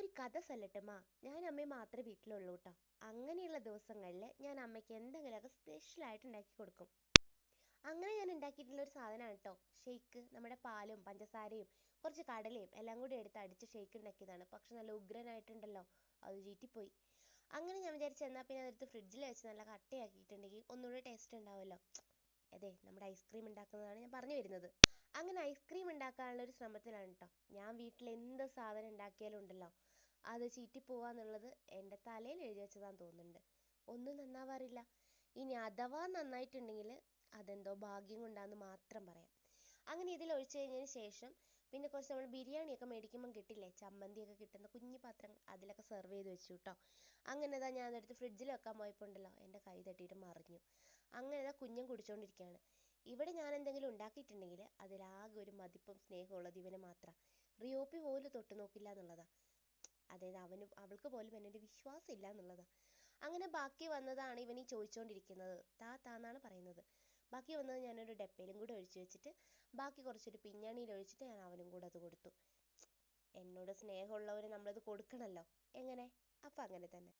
ഒരു കഥ ചൊല്ലട്ടുമാ ഞാൻ അമ്മയെ മാത്രമേ വീട്ടിലുള്ളൂ കേട്ടോ അങ്ങനെയുള്ള ദിവസങ്ങളിൽ ഞാൻ അമ്മയ്ക്ക് എന്തെങ്കിലുമൊക്കെ സ്പെഷ്യലായിട്ട് ഉണ്ടാക്കി കൊടുക്കും. അങ്ങനെ ഞാൻ ഉണ്ടാക്കിയിട്ടുള്ള ഒരു സാധനമാണ് കേട്ടോ ഷെയ്ക്ക് നമ്മുടെ പാലും പഞ്ചസാരയും കുറച്ച് കടലയും എല്ലാം കൂടി എടുത്ത് അടിച്ച് ഷെയ്ക്ക് ഉണ്ടാക്കിയതാണ് പക്ഷെ നല്ല ഉഗ്രനായിട്ടുണ്ടല്ലോ. അത് ചീറ്റിപ്പോയി. അങ്ങനെ ഞാൻ വിചാരിച്ചു എന്നാൽ പിന്നെ അതെടുത്ത് ഫ്രിഡ്ജിൽ വെച്ച് നല്ല കട്ടയാക്കിയിട്ടുണ്ടെങ്കിൽ ഒന്നുകൂടി ടേസ്റ്റ് ഉണ്ടാവുമല്ലോ. അതെ നമ്മുടെ ഐസ്ക്രീം ഉണ്ടാക്കുന്നതാണ് ഞാൻ പറഞ്ഞു വരുന്നത്. അങ്ങനെ ഐസ്ക്രീം ഉണ്ടാക്കാനുള്ള ഒരു ശ്രമത്തിലാണ് കേട്ടോ ഞാൻ വീട്ടിൽ എന്ത് സാധനം ഉണ്ടാക്കിയാലും ഉണ്ടല്ലോ അത് ചീറ്റിപ്പോവാന്നുള്ളത് എന്റെ തലയിൽ എഴുതി വെച്ചതാന്ന് തോന്നുന്നുണ്ട്. ഒന്നും നന്നാവാറില്ല. ഇനി അഥവാ നന്നായിട്ടുണ്ടെങ്കിൽ അതെന്തോ ഭാഗ്യം കൊണ്ടാന്ന് മാത്രം പറയാം. അങ്ങനെ ഇതിൽ ഒഴിച്ചു കഴിഞ്ഞതിന് ശേഷം പിന്നെ കുറച്ച് നമ്മൾ ബിരിയാണിയൊക്കെ മേടിക്കുമ്പം കിട്ടില്ലേ ചമ്മന്തിയൊക്കെ കിട്ടുന്ന കുഞ്ഞു പാത്രങ്ങൾ അതിലൊക്കെ സെർവ് ചെയ്ത് വെച്ചു കേട്ടോ അങ്ങനെ ഇതാ ഞാൻ എടുത്ത് ഫ്രിഡ്ജിൽ വെക്കാൻ പോയപ്പോൾ ഉണ്ടല്ലോ എന്റെ കൈ തട്ടിയിട്ട് മറിഞ്ഞു. അങ്ങനെ ഇതാ കുഞ്ഞും കുടിച്ചുകൊണ്ടിരിക്കുകയാണ് ഇവിടെ ഞാൻ എന്തെങ്കിലും ഉണ്ടാക്കിയിട്ടുണ്ടെങ്കിൽ അതിലാകെ ഒരു മതിപ്പും സ്നേഹവും ഉള്ളത് ഇവന് മാത്രമാണ് റിയോപ്പി പോലും തൊട്ട് നോക്കില്ല എന്നുള്ളതാണ് അതായത് അവന് അവൾക്ക് പോലും എന്നോട് വിശ്വാസം ഇല്ല എന്നുള്ളതാണ് അങ്ങനെ ബാക്കി വന്നതാണ് ഇവൻ ഈ ചോദിച്ചുകൊണ്ടിരിക്കുന്നത് താ താന്നാണ് പറയുന്നത്. ബാക്കി വന്നത് ഞാനൊരു ഡപ്പയിലും കൂടെ ഒഴിച്ചു വെച്ചിട്ട് ബാക്കി കുറച്ചൊരു പിഞ്ഞാണിയിൽ ഒഴിച്ചിട്ട് ഞാൻ അവനും കൂടെ അത് കൊടുത്തു. എന്നോട് സ്നേഹമുള്ളവർ നമ്മളത് കൊടുക്കണമല്ലോ എങ്ങനെ? അപ്പം അങ്ങനെ തന്നെ.